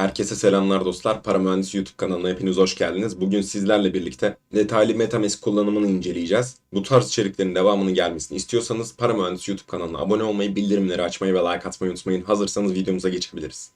Herkese selamlar dostlar. Para Mühendisi YouTube kanalına hepiniz hoş geldiniz. Bugün sizlerle birlikte detaylı MetaMask kullanımını inceleyeceğiz. Bu tarz içeriklerin devamının gelmesini istiyorsanız Para Mühendisi YouTube kanalına abone olmayı, bildirimleri açmayı ve like atmayı unutmayın. Hazırsanız videomuza geçebiliriz.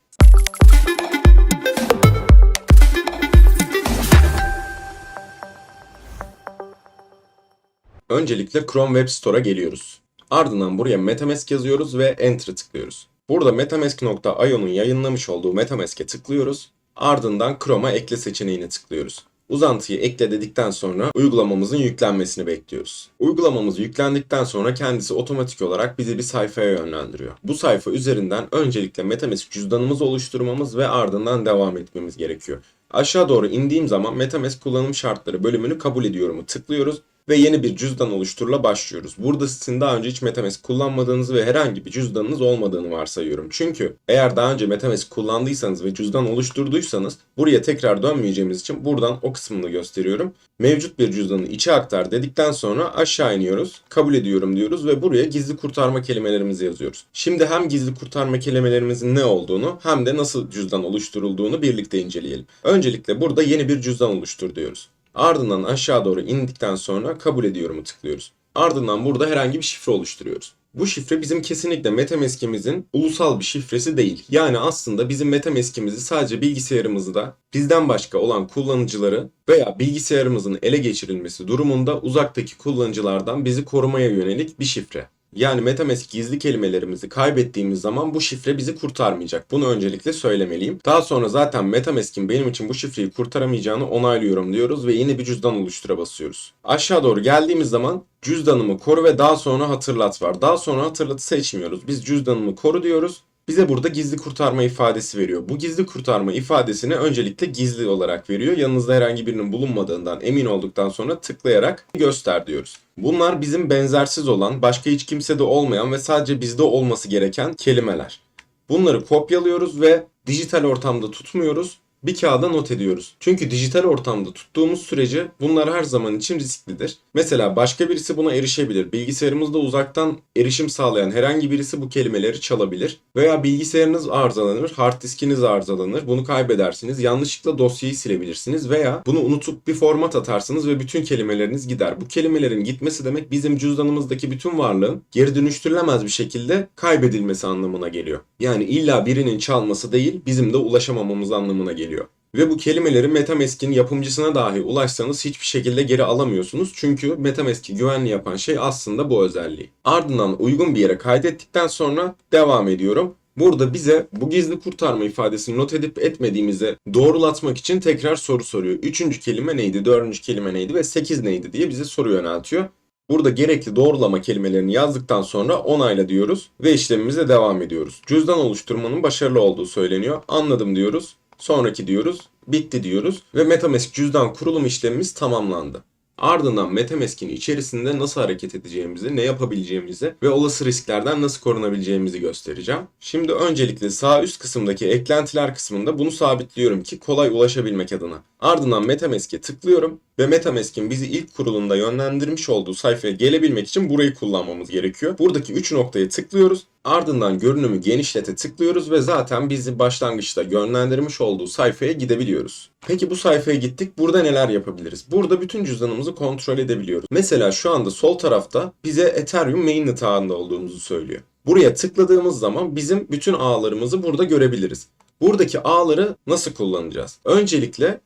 Öncelikle Chrome Web Store'a geliyoruz. Ardından buraya MetaMask yazıyoruz ve Enter'ı tıklıyoruz. Burada metamask.io'nun yayınlamış olduğu MetaMask'e tıklıyoruz. Ardından Chrome'a ekle seçeneğine tıklıyoruz. Uzantıyı ekle dedikten sonra uygulamamızın yüklenmesini bekliyoruz. Uygulamamız yüklendikten sonra kendisi otomatik olarak bizi bir sayfaya yönlendiriyor. Bu sayfa üzerinden öncelikle MetaMask cüzdanımızı oluşturmamız ve ardından devam etmemiz gerekiyor. Aşağı doğru indiğim zaman MetaMask kullanım şartları bölümünü kabul ediyorumu tıklıyoruz ve yeni bir cüzdan oluşturula başlıyoruz. Burada sizin daha önce hiç MetaMask kullanmadığınızı ve herhangi bir cüzdanınız olmadığını varsayıyorum. Çünkü eğer daha önce MetaMask kullandıysanız ve cüzdan oluşturduysanız buraya tekrar dönmeyeceğimiz için buradan o kısmını gösteriyorum. Mevcut bir cüzdanı içe aktar dedikten sonra aşağı iniyoruz. Kabul ediyorum diyoruz ve buraya gizli kurtarma kelimelerimizi yazıyoruz. Şimdi hem gizli kurtarma kelimelerimizin ne olduğunu hem de nasıl cüzdan oluşturulduğunu birlikte inceleyelim. Öncelikle burada yeni bir cüzdan oluştur diyoruz. Ardından aşağı doğru indikten sonra kabul ediyorumu tıklıyoruz. Ardından burada herhangi bir şifre oluşturuyoruz. Bu şifre bizim kesinlikle MetaMask'imizin ulusal bir şifresi değil. Yani aslında bizim MetaMask'imizi sadece bilgisayarımızda bizden başka olan kullanıcıları veya bilgisayarımızın ele geçirilmesi durumunda uzaktaki kullanıcılardan bizi korumaya yönelik bir şifre. Yani MetaMask gizli kelimelerimizi kaybettiğimiz zaman bu şifre bizi kurtarmayacak. Bunu öncelikle söylemeliyim. Daha sonra zaten MetaMask'in benim için bu şifreyi kurtaramayacağını onaylıyorum diyoruz ve yeni bir cüzdan oluştura basıyoruz. Aşağı doğru geldiğimiz zaman cüzdanımı koru ve daha sonra hatırlat var. Daha sonra hatırlatı seçmiyoruz. Biz cüzdanımı koru diyoruz bize burada gizli kurtarma ifadesi veriyor. Bu gizli kurtarma ifadesini öncelikle gizli olarak veriyor. Yanınızda herhangi birinin bulunmadığından emin olduktan sonra tıklayarak göster diyoruz. Bunlar bizim benzersiz olan, başka hiç kimsede olmayan ve sadece bizde olması gereken kelimeler. Bunları kopyalıyoruz ve dijital ortamda tutmuyoruz bir kağıda not ediyoruz. Çünkü dijital ortamda tuttuğumuz sürece bunlar her zaman için risklidir. Mesela başka birisi buna erişebilir. Bilgisayarımızda uzaktan erişim sağlayan herhangi birisi bu kelimeleri çalabilir. Veya bilgisayarınız arızalanır, hard diskiniz arızalanır. Bunu kaybedersiniz. Yanlışlıkla dosyayı silebilirsiniz veya bunu unutup bir format atarsınız ve bütün kelimeleriniz gider. Bu kelimelerin gitmesi demek bizim cüzdanımızdaki bütün varlığın geri dönüştürülemez bir şekilde kaybedilmesi anlamına geliyor. Yani illa birinin çalması değil, bizim de ulaşamamamız anlamına geliyor. Ve bu kelimeleri MetaMask'in yapımcısına dahi ulaşsanız hiçbir şekilde geri alamıyorsunuz. Çünkü MetaMask'i güvenli yapan şey aslında bu özelliği. Ardından uygun bir yere kaydettikten sonra devam ediyorum. Burada bize bu gizli kurtarma ifadesini not edip etmediğimizi doğrulatmak için tekrar soru soruyor. Üçüncü kelime neydi, dördüncü kelime neydi ve sekiz neydi diye bize soru yöneltiyor. Burada gerekli doğrulama kelimelerini yazdıktan sonra onayla diyoruz ve işlemimize devam ediyoruz. Cüzdan oluşturmanın başarılı olduğu söyleniyor. Anladım diyoruz. Sonraki diyoruz. Bitti diyoruz. Ve Metamask cüzdan kurulum işlemimiz tamamlandı. Ardından Metamask'in içerisinde nasıl hareket edeceğimizi, ne yapabileceğimizi ve olası risklerden nasıl korunabileceğimizi göstereceğim. Şimdi öncelikle sağ üst kısımdaki eklentiler kısmında bunu sabitliyorum ki kolay ulaşabilmek adına. Ardından Metamask'e tıklıyorum ve Metamask'in bizi ilk kurulumda yönlendirmiş olduğu sayfaya gelebilmek için burayı kullanmamız gerekiyor. Buradaki 3 noktaya tıklıyoruz. Ardından görünümü genişlete tıklıyoruz ve zaten bizi başlangıçta yönlendirmiş olduğu sayfaya gidebiliyoruz. Peki bu sayfaya gittik. Burada neler yapabiliriz? Burada bütün cüzdanımızı kontrol edebiliyoruz. Mesela şu anda sol tarafta bize Ethereum mainnet ağında olduğumuzu söylüyor. Buraya tıkladığımız zaman bizim bütün ağlarımızı burada görebiliriz. Buradaki ağları nasıl kullanacağız? Öncelikle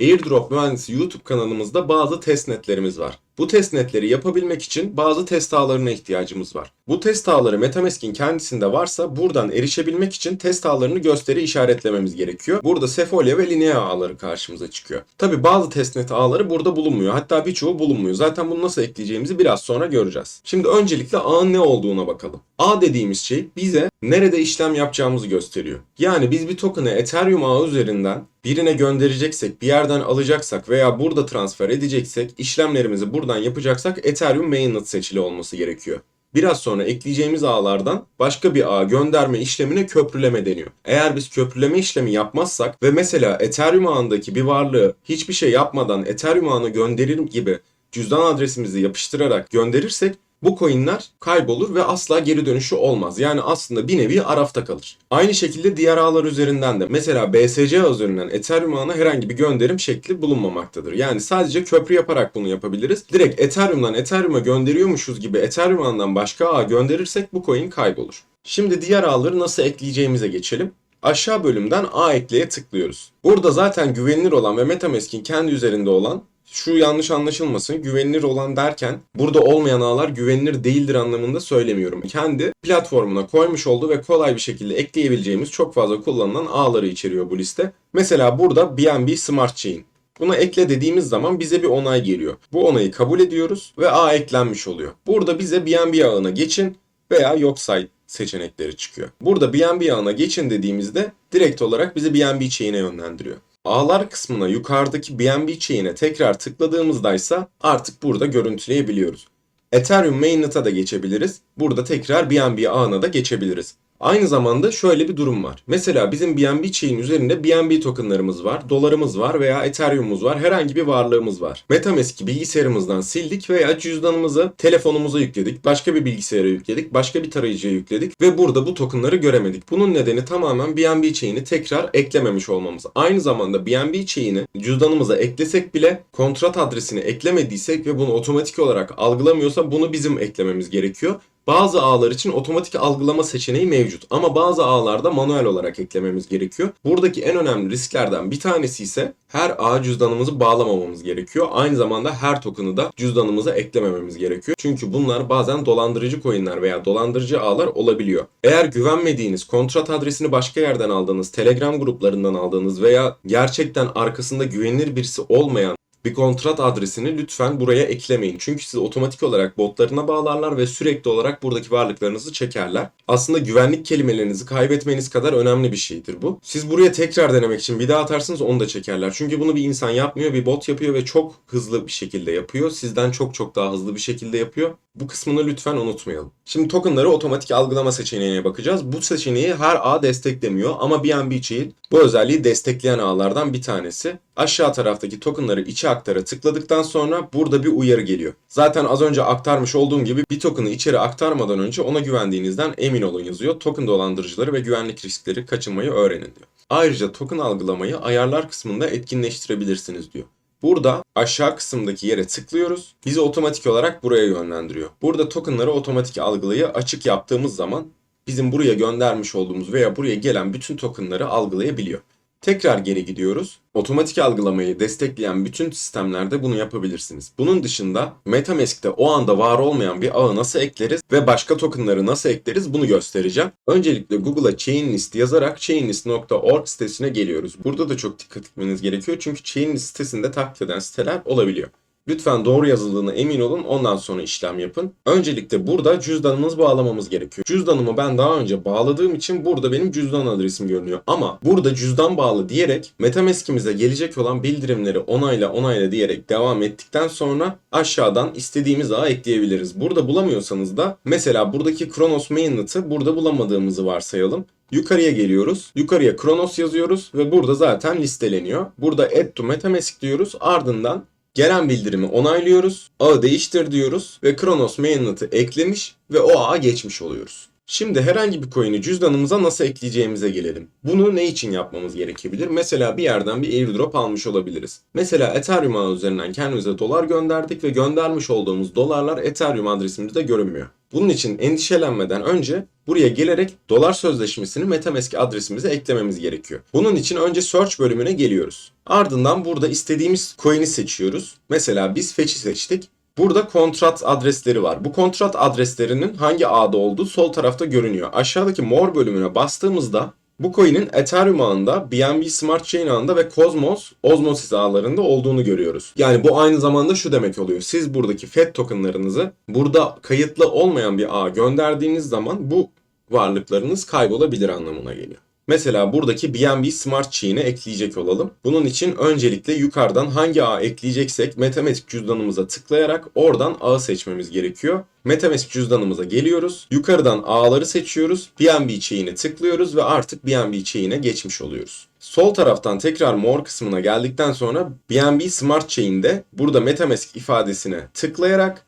Airdrop Mühendisi YouTube kanalımızda bazı testnetlerimiz var. Bu testnetleri yapabilmek için bazı test ağlarına ihtiyacımız var. Bu test ağları Metamask'in kendisinde varsa buradan erişebilmek için test ağlarını gösteri işaretlememiz gerekiyor. Burada Sefolia ve Linea ağları karşımıza çıkıyor. Tabi bazı testnet ağları burada bulunmuyor. Hatta birçoğu bulunmuyor. Zaten bunu nasıl ekleyeceğimizi biraz sonra göreceğiz. Şimdi öncelikle ağın ne olduğuna bakalım. Ağ dediğimiz şey bize nerede işlem yapacağımızı gösteriyor. Yani biz bir token'ı Ethereum ağı üzerinden birine göndereceksek, bir yerden alacaksak veya burada transfer edeceksek işlemlerimizi buradan yapacaksak Ethereum mainnet seçili olması gerekiyor. Biraz sonra ekleyeceğimiz ağlardan başka bir ağ gönderme işlemine köprüleme deniyor. Eğer biz köprüleme işlemi yapmazsak ve mesela Ethereum ağındaki bir varlığı hiçbir şey yapmadan Ethereum ağına gönderir gibi cüzdan adresimizi yapıştırarak gönderirsek bu coinler kaybolur ve asla geri dönüşü olmaz. Yani aslında bir nevi arafta kalır. Aynı şekilde diğer ağlar üzerinden de mesela BSC üzerinden Ethereum ağına herhangi bir gönderim şekli bulunmamaktadır. Yani sadece köprü yaparak bunu yapabiliriz. Direkt Ethereum'dan Ethereum'a gönderiyormuşuz gibi Ethereum ağından başka ağa gönderirsek bu coin kaybolur. Şimdi diğer ağları nasıl ekleyeceğimize geçelim. Aşağı bölümden A ekleye tıklıyoruz. Burada zaten güvenilir olan ve Metamask'in kendi üzerinde olan şu yanlış anlaşılmasın güvenilir olan derken burada olmayan ağlar güvenilir değildir anlamında söylemiyorum. Kendi platformuna koymuş olduğu ve kolay bir şekilde ekleyebileceğimiz çok fazla kullanılan ağları içeriyor bu liste. Mesela burada BNB Smart Chain. Buna ekle dediğimiz zaman bize bir onay geliyor. Bu onayı kabul ediyoruz ve ağ eklenmiş oluyor. Burada bize BNB ağına geçin veya yok say seçenekleri çıkıyor. Burada BNB ağına geçin dediğimizde direkt olarak bizi BNB chain'e yönlendiriyor. Ağlar kısmına yukarıdaki BNB chain'e tekrar tıkladığımızda ise artık burada görüntüleyebiliyoruz. Ethereum mainnet'a da geçebiliriz. Burada tekrar BNB ağına da geçebiliriz. Aynı zamanda şöyle bir durum var. Mesela bizim BNB chain üzerinde BNB tokenlarımız var, dolarımız var veya Ethereum'umuz var, herhangi bir varlığımız var. Metamask'i bilgisayarımızdan sildik veya cüzdanımızı telefonumuza yükledik, başka bir bilgisayara yükledik, başka bir tarayıcıya yükledik ve burada bu tokenları göremedik. Bunun nedeni tamamen BNB chain'i tekrar eklememiş olmamız. Aynı zamanda BNB chain'i cüzdanımıza eklesek bile kontrat adresini eklemediysek ve bunu otomatik olarak algılamıyorsa bunu bizim eklememiz gerekiyor. Bazı ağlar için otomatik algılama seçeneği mevcut ama bazı ağlarda manuel olarak eklememiz gerekiyor. Buradaki en önemli risklerden bir tanesi ise her ağ cüzdanımızı bağlamamamız gerekiyor. Aynı zamanda her token'ı da cüzdanımıza eklemememiz gerekiyor. Çünkü bunlar bazen dolandırıcı coinler veya dolandırıcı ağlar olabiliyor. Eğer güvenmediğiniz, kontrat adresini başka yerden aldığınız, Telegram gruplarından aldığınız veya gerçekten arkasında güvenilir birisi olmayan bir kontrat adresini lütfen buraya eklemeyin. Çünkü sizi otomatik olarak botlarına bağlarlar ve sürekli olarak buradaki varlıklarınızı çekerler. Aslında güvenlik kelimelerinizi kaybetmeniz kadar önemli bir şeydir bu. Siz buraya tekrar denemek için bir daha atarsınız onu da çekerler. Çünkü bunu bir insan yapmıyor, bir bot yapıyor ve çok hızlı bir şekilde yapıyor. Sizden çok çok daha hızlı bir şekilde yapıyor. Bu kısmını lütfen unutmayalım. Şimdi tokenları otomatik algılama seçeneğine bakacağız. Bu seçeneği her ağ desteklemiyor ama BNB Chain bu özelliği destekleyen ağlardan bir tanesi. Aşağı taraftaki tokenları içe aktara tıkladıktan sonra burada bir uyarı geliyor. Zaten az önce aktarmış olduğum gibi bir token'ı içeri aktarmadan önce ona güvendiğinizden emin olun yazıyor. Token dolandırıcıları ve güvenlik riskleri kaçınmayı öğrenin diyor. Ayrıca token algılamayı ayarlar kısmında etkinleştirebilirsiniz diyor. Burada aşağı kısımdaki yere tıklıyoruz. Bizi otomatik olarak buraya yönlendiriyor. Burada tokenları otomatik algılayı açık yaptığımız zaman bizim buraya göndermiş olduğumuz veya buraya gelen bütün tokenları algılayabiliyor. Tekrar geri gidiyoruz. Otomatik algılamayı destekleyen bütün sistemlerde bunu yapabilirsiniz. Bunun dışında MetaMask'te o anda var olmayan bir ağı nasıl ekleriz ve başka tokenları nasıl ekleriz bunu göstereceğim. Öncelikle Google'a Chainlist yazarak chainlist.org sitesine geliyoruz. Burada da çok dikkat etmeniz gerekiyor çünkü Chainlist sitesinde taklit eden siteler olabiliyor. Lütfen doğru yazıldığına emin olun ondan sonra işlem yapın. Öncelikle burada cüzdanımız bağlamamız gerekiyor. Cüzdanımı ben daha önce bağladığım için burada benim cüzdan adresim görünüyor. Ama burada cüzdan bağlı diyerek Metamask'imize gelecek olan bildirimleri onayla onayla diyerek devam ettikten sonra aşağıdan istediğimiz ağa ekleyebiliriz. Burada bulamıyorsanız da mesela buradaki Kronos Mainnet'ı burada bulamadığımızı varsayalım. Yukarıya geliyoruz. Yukarıya Kronos yazıyoruz ve burada zaten listeleniyor. Burada Add to Metamask diyoruz. Ardından Gelen bildirimi onaylıyoruz, ağı değiştir diyoruz ve Kronos mainnet'ı eklemiş ve o ağa geçmiş oluyoruz. Şimdi herhangi bir coin'i cüzdanımıza nasıl ekleyeceğimize gelelim. Bunu ne için yapmamız gerekebilir? Mesela bir yerden bir airdrop almış olabiliriz. Mesela Ethereum ağı üzerinden kendimize dolar gönderdik ve göndermiş olduğumuz dolarlar Ethereum adresimizde görünmüyor. Bunun için endişelenmeden önce buraya gelerek dolar sözleşmesini Metamask adresimize eklememiz gerekiyor. Bunun için önce search bölümüne geliyoruz. Ardından burada istediğimiz coin'i seçiyoruz. Mesela biz fetch'i seçtik. Burada kontrat adresleri var. Bu kontrat adreslerinin hangi ağda olduğu sol tarafta görünüyor. Aşağıdaki more bölümüne bastığımızda bu coin'in Ethereum ağında, BNB Smart Chain ağında ve Cosmos, Osmosis ağlarında olduğunu görüyoruz. Yani bu aynı zamanda şu demek oluyor. Siz buradaki FED tokenlarınızı burada kayıtlı olmayan bir ağa gönderdiğiniz zaman bu varlıklarınız kaybolabilir anlamına geliyor. Mesela buradaki BNB Smart Chain'e ekleyecek olalım. Bunun için öncelikle yukarıdan hangi ağı ekleyeceksek Metamask cüzdanımıza tıklayarak oradan ağı seçmemiz gerekiyor. Metamask cüzdanımıza geliyoruz. Yukarıdan ağları seçiyoruz. BNB Chain'e tıklıyoruz ve artık BNB Chain'e geçmiş oluyoruz. Sol taraftan tekrar more kısmına geldikten sonra BNB Smart Chain'de burada Metamask ifadesine tıklayarak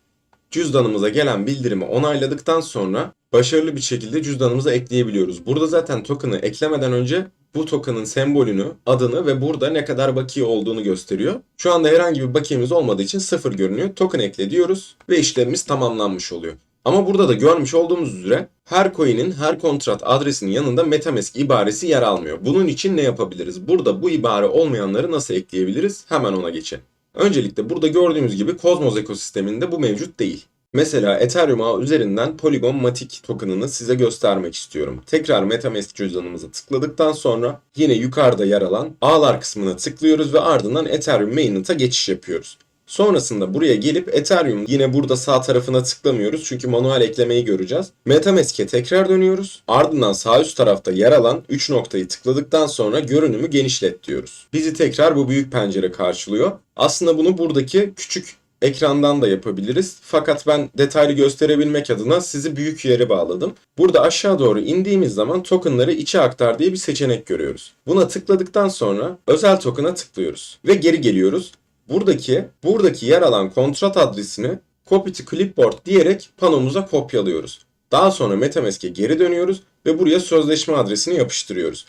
cüzdanımıza gelen bildirimi onayladıktan sonra başarılı bir şekilde cüzdanımıza ekleyebiliyoruz. Burada zaten token'ı eklemeden önce bu token'ın sembolünü, adını ve burada ne kadar bakiye olduğunu gösteriyor. Şu anda herhangi bir bakiyemiz olmadığı için sıfır görünüyor. Token ekle diyoruz ve işlemimiz tamamlanmış oluyor. Ama burada da görmüş olduğumuz üzere her coin'in her kontrat adresinin yanında MetaMask ibaresi yer almıyor. Bunun için ne yapabiliriz? Burada bu ibare olmayanları nasıl ekleyebiliriz? Hemen ona geçelim. Öncelikle burada gördüğümüz gibi Cosmos ekosisteminde bu mevcut değil. Mesela Ethereum ağı üzerinden Polygon Matic token'ını size göstermek istiyorum. Tekrar MetaMask cüzdanımıza tıkladıktan sonra yine yukarıda yer alan ağlar kısmına tıklıyoruz ve ardından Ethereum Mainnet'a geçiş yapıyoruz. Sonrasında buraya gelip Ethereum yine burada sağ tarafına tıklamıyoruz çünkü manuel eklemeyi göreceğiz. MetaMask'e tekrar dönüyoruz. Ardından sağ üst tarafta yer alan 3 noktayı tıkladıktan sonra görünümü genişlet diyoruz. Bizi tekrar bu büyük pencere karşılıyor. Aslında bunu buradaki küçük ekrandan da yapabiliriz. Fakat ben detaylı gösterebilmek adına sizi büyük yere bağladım. Burada aşağı doğru indiğimiz zaman tokenları içe aktar diye bir seçenek görüyoruz. Buna tıkladıktan sonra özel token'a tıklıyoruz ve geri geliyoruz. Buradaki buradaki yer alan kontrat adresini copy to clipboard diyerek panomuza kopyalıyoruz. Daha sonra MetaMask'e geri dönüyoruz ve buraya sözleşme adresini yapıştırıyoruz.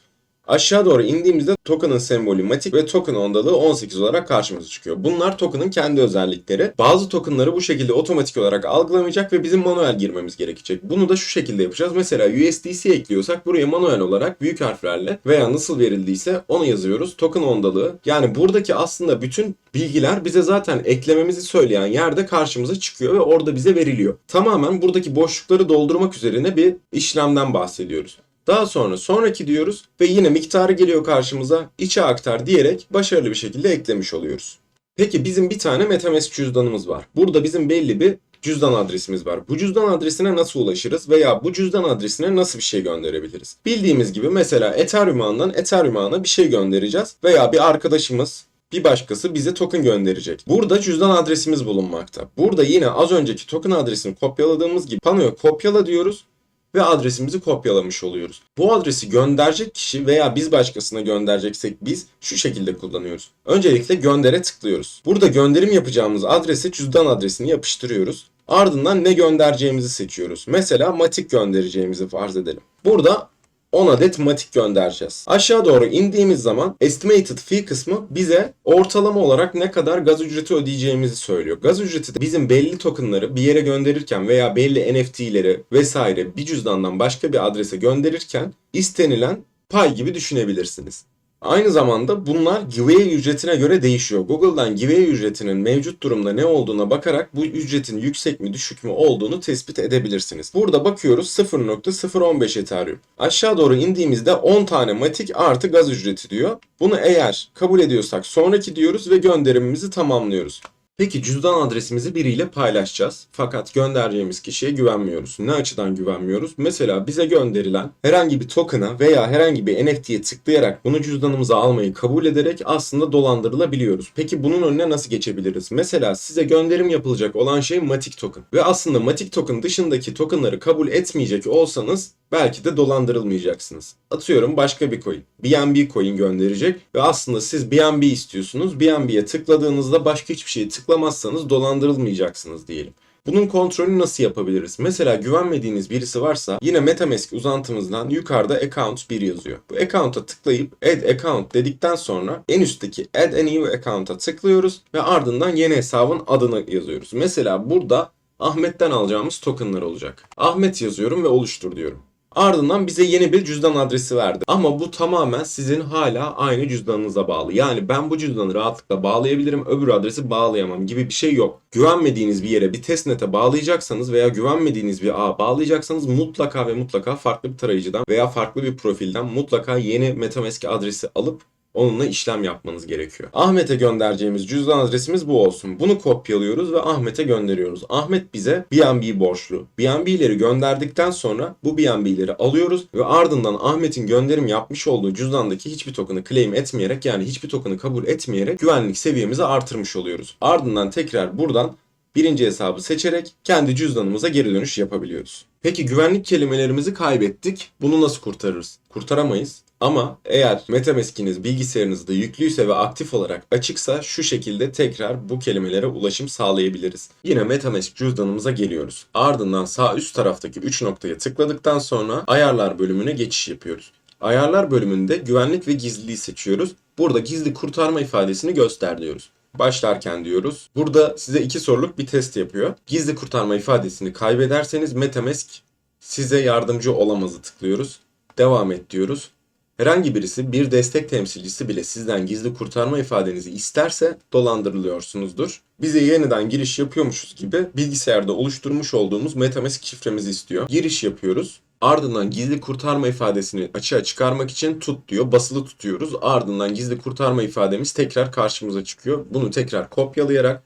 Aşağı doğru indiğimizde token'ın sembolü matik ve token ondalığı 18 olarak karşımıza çıkıyor. Bunlar token'ın kendi özellikleri. Bazı token'ları bu şekilde otomatik olarak algılamayacak ve bizim manuel girmemiz gerekecek. Bunu da şu şekilde yapacağız. Mesela USDC ekliyorsak buraya manuel olarak büyük harflerle veya nasıl verildiyse onu yazıyoruz. Token ondalığı. Yani buradaki aslında bütün bilgiler bize zaten eklememizi söyleyen yerde karşımıza çıkıyor ve orada bize veriliyor. Tamamen buradaki boşlukları doldurmak üzerine bir işlemden bahsediyoruz. Daha sonra sonraki diyoruz ve yine miktarı geliyor karşımıza içe aktar diyerek başarılı bir şekilde eklemiş oluyoruz. Peki bizim bir tane MetaMask cüzdanımız var. Burada bizim belli bir cüzdan adresimiz var. Bu cüzdan adresine nasıl ulaşırız veya bu cüzdan adresine nasıl bir şey gönderebiliriz? Bildiğimiz gibi mesela Ethereum ağından Ethereum ağına bir şey göndereceğiz veya bir arkadaşımız bir başkası bize token gönderecek. Burada cüzdan adresimiz bulunmakta. Burada yine az önceki token adresini kopyaladığımız gibi panoya kopyala diyoruz ve adresimizi kopyalamış oluyoruz. Bu adresi gönderecek kişi veya biz başkasına göndereceksek biz şu şekilde kullanıyoruz. Öncelikle göndere tıklıyoruz. Burada gönderim yapacağımız adrese cüzdan adresini yapıştırıyoruz. Ardından ne göndereceğimizi seçiyoruz. Mesela matik göndereceğimizi farz edelim. Burada 10 adet matik göndereceğiz. Aşağı doğru indiğimiz zaman estimated fee kısmı bize ortalama olarak ne kadar gaz ücreti ödeyeceğimizi söylüyor. Gaz ücreti de bizim belli tokenları bir yere gönderirken veya belli NFT'leri vesaire bir cüzdandan başka bir adrese gönderirken istenilen pay gibi düşünebilirsiniz. Aynı zamanda bunlar giveaway ücretine göre değişiyor. Google'dan giveaway ücretinin mevcut durumda ne olduğuna bakarak bu ücretin yüksek mi düşük mü olduğunu tespit edebilirsiniz. Burada bakıyoruz 0.015 Ethereum. Aşağı doğru indiğimizde 10 tane matik artı gaz ücreti diyor. Bunu eğer kabul ediyorsak sonraki diyoruz ve gönderimimizi tamamlıyoruz. Peki cüzdan adresimizi biriyle paylaşacağız. Fakat göndereceğimiz kişiye güvenmiyoruz. Ne açıdan güvenmiyoruz? Mesela bize gönderilen herhangi bir token'a veya herhangi bir NFT'ye tıklayarak bunu cüzdanımıza almayı kabul ederek aslında dolandırılabiliyoruz. Peki bunun önüne nasıl geçebiliriz? Mesela size gönderim yapılacak olan şey Matic token. Ve aslında Matic token dışındaki tokenları kabul etmeyecek olsanız belki de dolandırılmayacaksınız. Atıyorum başka bir coin. BNB coin gönderecek ve aslında siz BNB istiyorsunuz. BNB'ye tıkladığınızda başka hiçbir şeye tıklamazsanız dolandırılmayacaksınız diyelim. Bunun kontrolünü nasıl yapabiliriz? Mesela güvenmediğiniz birisi varsa yine MetaMask uzantımızdan yukarıda account 1 yazıyor. Bu account'a tıklayıp add account dedikten sonra en üstteki add a new account'a tıklıyoruz ve ardından yeni hesabın adını yazıyoruz. Mesela burada Ahmet'ten alacağımız tokenlar olacak. Ahmet yazıyorum ve oluştur diyorum. Ardından bize yeni bir cüzdan adresi verdi. Ama bu tamamen sizin hala aynı cüzdanınıza bağlı. Yani ben bu cüzdanı rahatlıkla bağlayabilirim, öbür adresi bağlayamam gibi bir şey yok. Güvenmediğiniz bir yere bir testnet'e bağlayacaksanız veya güvenmediğiniz bir ağa bağlayacaksanız mutlaka ve mutlaka farklı bir tarayıcıdan veya farklı bir profilden mutlaka yeni MetaMask adresi alıp onunla işlem yapmanız gerekiyor. Ahmet'e göndereceğimiz cüzdan adresimiz bu olsun. Bunu kopyalıyoruz ve Ahmet'e gönderiyoruz. Ahmet bize BNB borçlu. BNB'leri gönderdikten sonra bu BNB'leri alıyoruz ve ardından Ahmet'in gönderim yapmış olduğu cüzdandaki hiçbir token'ı claim etmeyerek yani hiçbir token'ı kabul etmeyerek güvenlik seviyemizi artırmış oluyoruz. Ardından tekrar buradan birinci hesabı seçerek kendi cüzdanımıza geri dönüş yapabiliyoruz. Peki güvenlik kelimelerimizi kaybettik. Bunu nasıl kurtarırız? Kurtaramayız. Ama eğer MetaMask'iniz bilgisayarınızda yüklüyse ve aktif olarak açıksa şu şekilde tekrar bu kelimelere ulaşım sağlayabiliriz. Yine MetaMask cüzdanımıza geliyoruz. Ardından sağ üst taraftaki 3 noktaya tıkladıktan sonra ayarlar bölümüne geçiş yapıyoruz. Ayarlar bölümünde güvenlik ve gizliliği seçiyoruz. Burada gizli kurtarma ifadesini göster diyoruz. Başlarken diyoruz. Burada size iki soruluk bir test yapıyor. Gizli kurtarma ifadesini kaybederseniz MetaMask size yardımcı olamazı tıklıyoruz. Devam et diyoruz. Herhangi birisi bir destek temsilcisi bile sizden gizli kurtarma ifadenizi isterse dolandırılıyorsunuzdur. Bize yeniden giriş yapıyormuşuz gibi bilgisayarda oluşturmuş olduğumuz MetaMask şifremizi istiyor. Giriş yapıyoruz. Ardından gizli kurtarma ifadesini açığa çıkarmak için tut diyor. Basılı tutuyoruz. Ardından gizli kurtarma ifademiz tekrar karşımıza çıkıyor. Bunu tekrar kopyalayarak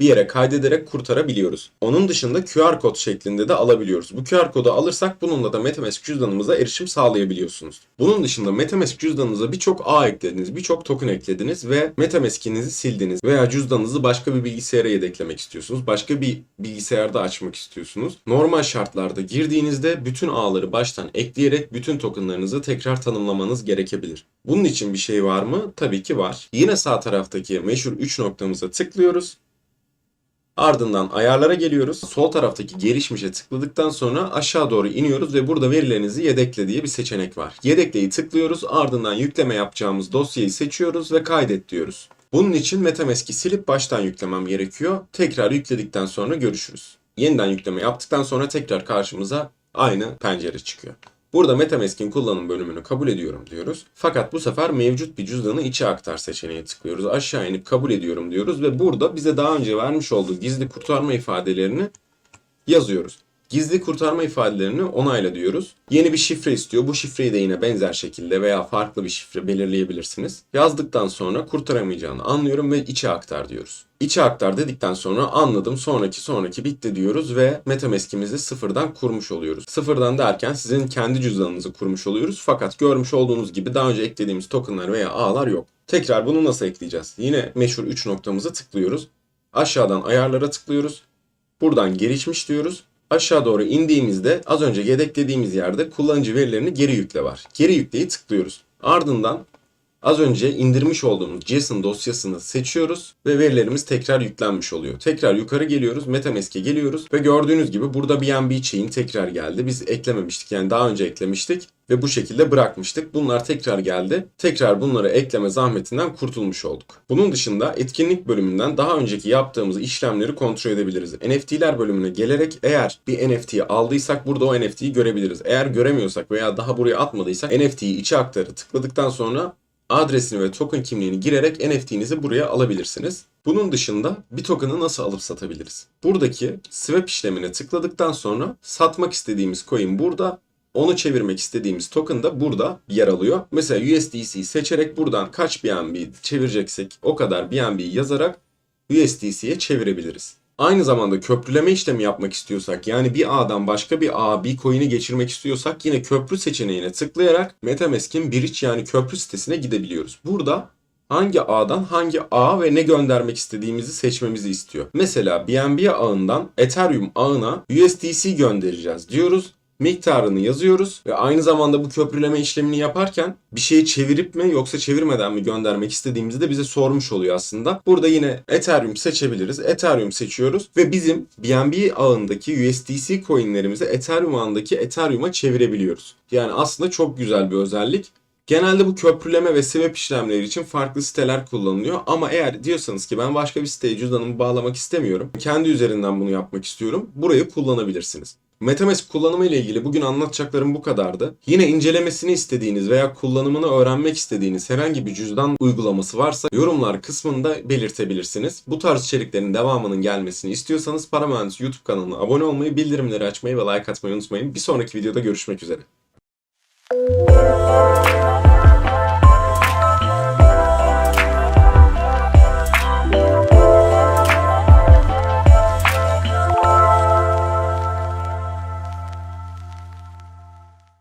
bir yere kaydederek kurtarabiliyoruz. Onun dışında QR kod şeklinde de alabiliyoruz. Bu QR kodu alırsak bununla da MetaMask cüzdanımıza erişim sağlayabiliyorsunuz. Bunun dışında MetaMask cüzdanınıza birçok ağ eklediniz, birçok token eklediniz ve MetaMask'inizi sildiniz veya cüzdanınızı başka bir bilgisayara yedeklemek istiyorsunuz. Başka bir bilgisayarda açmak istiyorsunuz. Normal şartlarda girdiğinizde bütün ağları baştan ekleyerek bütün tokenlarınızı tekrar tanımlamanız gerekebilir. Bunun için bir şey var mı? Tabii ki var. Yine sağ taraftaki meşhur 3 noktamıza tıklıyoruz. Ardından ayarlara geliyoruz. Sol taraftaki gelişmişe tıkladıktan sonra aşağı doğru iniyoruz ve burada verilerinizi yedekle diye bir seçenek var. Yedekleyi tıklıyoruz. Ardından yükleme yapacağımız dosyayı seçiyoruz ve kaydet diyoruz. Bunun için MetaMask'i silip baştan yüklemem gerekiyor. Tekrar yükledikten sonra görüşürüz. Yeniden yükleme yaptıktan sonra tekrar karşımıza aynı pencere çıkıyor. Burada MetaMask'in kullanım bölümünü kabul ediyorum diyoruz. Fakat bu sefer mevcut bir cüzdanı içe aktar seçeneğine tıklıyoruz. Aşağı inip kabul ediyorum diyoruz ve burada bize daha önce vermiş olduğu gizli kurtarma ifadelerini yazıyoruz. Gizli kurtarma ifadelerini onayla diyoruz. Yeni bir şifre istiyor. Bu şifreyi de yine benzer şekilde veya farklı bir şifre belirleyebilirsiniz. Yazdıktan sonra kurtaramayacağını anlıyorum ve içe aktar diyoruz. İçe aktar dedikten sonra anladım sonraki sonraki bitti diyoruz ve MetaMask'imizi sıfırdan kurmuş oluyoruz. Sıfırdan derken sizin kendi cüzdanınızı kurmuş oluyoruz. Fakat görmüş olduğunuz gibi daha önce eklediğimiz tokenlar veya ağlar yok. Tekrar bunu nasıl ekleyeceğiz? Yine meşhur 3 noktamızı tıklıyoruz. Aşağıdan ayarlara tıklıyoruz. Buradan gelişmiş diyoruz. Aşağı doğru indiğimizde az önce yedeklediğimiz yerde kullanıcı verilerini geri yükle var. Geri yükleyi tıklıyoruz. Ardından az önce indirmiş olduğumuz JSON dosyasını seçiyoruz ve verilerimiz tekrar yüklenmiş oluyor. Tekrar yukarı geliyoruz, MetaMask'e geliyoruz ve gördüğünüz gibi burada BNB chain tekrar geldi. Biz eklememiştik yani daha önce eklemiştik ve bu şekilde bırakmıştık. Bunlar tekrar geldi. Tekrar bunları ekleme zahmetinden kurtulmuş olduk. Bunun dışında etkinlik bölümünden daha önceki yaptığımız işlemleri kontrol edebiliriz. NFT'ler bölümüne gelerek eğer bir NFT'yi aldıysak burada o NFT'yi görebiliriz. Eğer göremiyorsak veya daha buraya atmadıysak NFT'yi içe aktarı tıkladıktan sonra adresini ve token kimliğini girerek NFT'nizi buraya alabilirsiniz. Bunun dışında bir token'ı nasıl alıp satabiliriz? Buradaki swap işlemine tıkladıktan sonra satmak istediğimiz coin burada, onu çevirmek istediğimiz token da burada yer alıyor. Mesela USDC seçerek buradan kaç BNB çevireceksek o kadar BNB yazarak USDC'ye çevirebiliriz. Aynı zamanda köprüleme işlemi yapmak istiyorsak yani bir ağdan başka bir ağa bir coin'i geçirmek istiyorsak yine köprü seçeneğine tıklayarak MetaMask'in bridge yani köprü sitesine gidebiliyoruz. Burada hangi ağdan hangi ağa ve ne göndermek istediğimizi seçmemizi istiyor. Mesela BNB ağından Ethereum ağına USDC göndereceğiz diyoruz miktarını yazıyoruz ve aynı zamanda bu köprüleme işlemini yaparken bir şeyi çevirip mi yoksa çevirmeden mi göndermek istediğimizi de bize sormuş oluyor aslında. Burada yine Ethereum seçebiliriz. Ethereum seçiyoruz ve bizim BNB ağındaki USDC coinlerimizi Ethereum ağındaki Ethereum'a çevirebiliyoruz. Yani aslında çok güzel bir özellik. Genelde bu köprüleme ve swap işlemleri için farklı siteler kullanılıyor ama eğer diyorsanız ki ben başka bir siteye cüzdanımı bağlamak istemiyorum, kendi üzerinden bunu yapmak istiyorum, burayı kullanabilirsiniz. MetaMask kullanımı ile ilgili bugün anlatacaklarım bu kadardı. Yine incelemesini istediğiniz veya kullanımını öğrenmek istediğiniz herhangi bir cüzdan uygulaması varsa yorumlar kısmında belirtebilirsiniz. Bu tarz içeriklerin devamının gelmesini istiyorsanız Para Mühendisi YouTube kanalına abone olmayı, bildirimleri açmayı ve like atmayı unutmayın. Bir sonraki videoda görüşmek üzere.